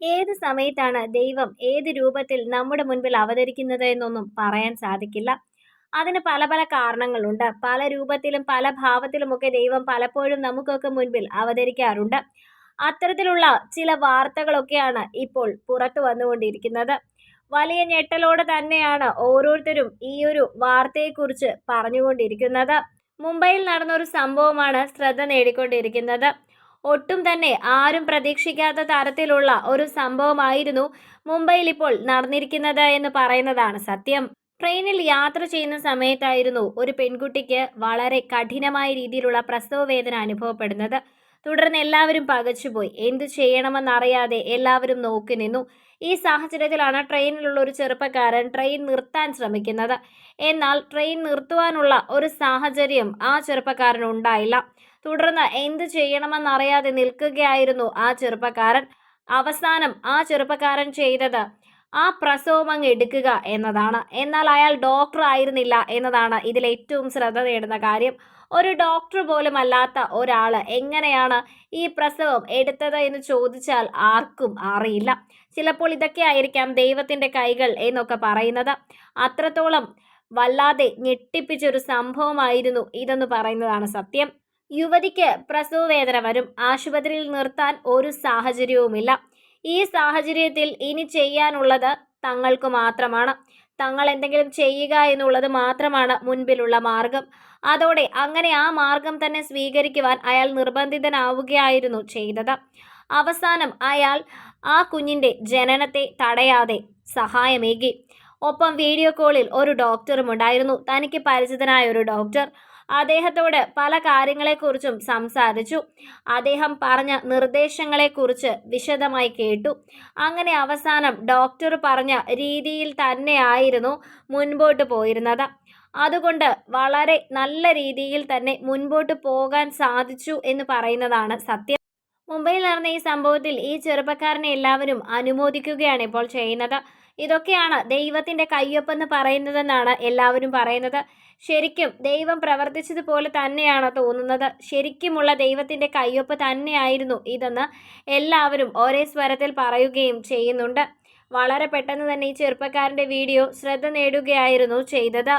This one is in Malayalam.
ഏത് സമയത്താണ് ദൈവം ഏത് രൂപത്തിൽ നമ്മുടെ മുൻപിൽ അവതരിക്കുന്നത് എന്നൊന്നും പറയാൻ സാധിക്കില്ല. അതിന് പല പല കാരണങ്ങളുണ്ട്. പല രൂപത്തിലും പല ഭാവത്തിലുമൊക്കെ ദൈവം പലപ്പോഴും നമുക്കൊക്കെ മുൻപിൽ അവതരിക്കാറുണ്ട്. അത്തരത്തിലുള്ള ചില വാർത്തകളൊക്കെയാണ് ഇപ്പോൾ പുറത്തു വന്നുകൊണ്ടിരിക്കുന്നത്. വലിയ ഞെട്ടലോടെ തന്നെയാണ് ഓരോരുത്തരും ഈ ഒരു വാർത്തയെക്കുറിച്ച് പറഞ്ഞുകൊണ്ടിരിക്കുന്നത്. മുംബൈയിൽ നടന്ന ഒരു സംഭവമാണ് ശ്രദ്ധ നേടിക്കൊണ്ടിരിക്കുന്നത്. ഒട്ടും തന്നെ ആരും പ്രതീക്ഷിക്കാത്ത തരത്തിലുള്ള ഒരു സംഭവമായിരുന്നു മുംബൈയിൽ ഇപ്പോൾ നടന്നിരിക്കുന്നത് എന്ന് പറയുന്നതാണ് സത്യം. ട്രെയിനിൽ യാത്ര ചെയ്യുന്ന സമയത്തായിരുന്നു ഒരു പെൺകുട്ടിക്ക് വളരെ കഠിനമായ രീതിയിലുള്ള പ്രസവ വേദന അനുഭവപ്പെടുന്നത്. തുടർന്ന് എല്ലാവരും പകച്ചുപോയി എന്തു ചെയ്യണമെന്നറിയാതെ എല്ലാവരും നോക്കി നിന്നു. ഈ സാഹചര്യത്തിലാണ് ട്രെയിനിലുള്ള ഒരു ചെറുപ്പക്കാരൻ ട്രെയിൻ നിർത്താൻ ശ്രമിക്കുന്നത്. എന്നാൽ ട്രെയിൻ നിർത്തുവാനുള്ള ഒരു സാഹചര്യം ആ ചെറുപ്പക്കാരൻ ഉണ്ടായില്ല. തുടർന്ന് എന്ത് ചെയ്യണമെന്നറിയാതെ നിൽക്കുകയായിരുന്നു ആ ചെറുപ്പക്കാരൻ. അവസാനം ആ ചെറുപ്പക്കാരൻ ചെയ്തത് ആ പ്രസവം അങ്ങ് എടുക്കുക എന്നതാണ്. എന്നാൽ അയാൾ ഡോക്ടർ ആയിരുന്നില്ല എന്നതാണ് ഇതിൽ ഏറ്റവും ശ്രദ്ധ നേടുന്ന കാര്യം. ഒരു ഡോക്ടർ പോലും അല്ലാത്ത ഒരാൾ എങ്ങനെയാണ് ഈ പ്രസവം എടുത്തത് എന്ന് ചോദിച്ചാൽ ആർക്കും അറിയില്ല. ചിലപ്പോൾ ഇതൊക്കെ ആയിരിക്കാം ദൈവത്തിന്റെ കൈകൾ എന്നൊക്കെ പറയുന്നത്. അത്രത്തോളം വല്ലാതെ ഞെട്ടിപ്പിച്ചൊരു സംഭവമായിരുന്നു ഇതെന്ന് പറയുന്നതാണ് സത്യം. യുവതിക്ക് പ്രസവ വേദന വരും. ആശുപത്രിയിൽ നിർത്താൻ ഒരു സാഹചര്യവുമില്ല. ഈ സാഹചര്യത്തിൽ ഇനി ചെയ്യാനുള്ളത് തങ്ങൾക്ക് മാത്രമാണ്. തങ്ങൾ എന്തെങ്കിലും ചെയ്യുക എന്നുള്ളത് മാത്രമാണ് മുൻപിലുള്ള മാർഗം. അതോടെ അങ്ങനെ ആ മാർഗം തന്നെ സ്വീകരിക്കുവാൻ അയാൾ നിർബന്ധിതനാവുകയായിരുന്നു ചെയ്തത്. അവസാനം അയാൾ ആ കുഞ്ഞിന്റെ ജനനത്തെ തടയാതെ സഹായമേകി. ഒപ്പം വീഡിയോ കോളിൽ ഒരു ഡോക്ടറും ഉണ്ടായിരുന്നു. തനിക്ക് പരിചിതനായ ഒരു ഡോക്ടർ. അദ്ദേഹത്തോട് പല കാര്യങ്ങളെക്കുറിച്ചും സംസാരിച്ചു. അദ്ദേഹം പറഞ്ഞ നിർദ്ദേശങ്ങളെക്കുറിച്ച് വിശദമായി കേട്ടു. അങ്ങനെ അവസാനം ഡോക്ടർ പറഞ്ഞ രീതിയിൽ തന്നെയായിരുന്നു മുൻപോട്ട് പോയിരുന്നത്. അതുകൊണ്ട് വളരെ നല്ല രീതിയിൽ തന്നെ മുൻപോട്ട് പോകാൻ സാധിച്ചു എന്ന് പറയുന്നതാണ് സത്യം. മുംബൈയിൽ നടന്ന ഈ സംഭവത്തിൽ ഈ ചെറുപ്പക്കാരനെ എല്ലാവരും അനുമോദിക്കുകയാണ് ഇപ്പോൾ ചെയ്യുന്നത്. ഇതൊക്കെയാണ് ദൈവത്തിന്റെ കയ്യൊപ്പെന്ന് പറയുന്നതെന്നാണ് എല്ലാവരും പറയുന്നത്. ശരിക്കും ദൈവം പ്രവർത്തിച്ചതുപോലെ തന്നെയാണ് തോന്നുന്നത്. ശരിക്കുമുള്ള ദൈവത്തിന്റെ കയ്യൊപ്പ് തന്നെയായിരുന്നു ഇതെന്ന് എല്ലാവരും ഒരേ സ്വരത്തിൽ പറയുകയും ചെയ്യുന്നുണ്ട്. വളരെ പെട്ടെന്ന് തന്നെ ഈ ചെറുപ്പക്കാരന്റെ വീഡിയോ ശ്രദ്ധ നേടുകയായിരുന്നു ചെയ്തത്.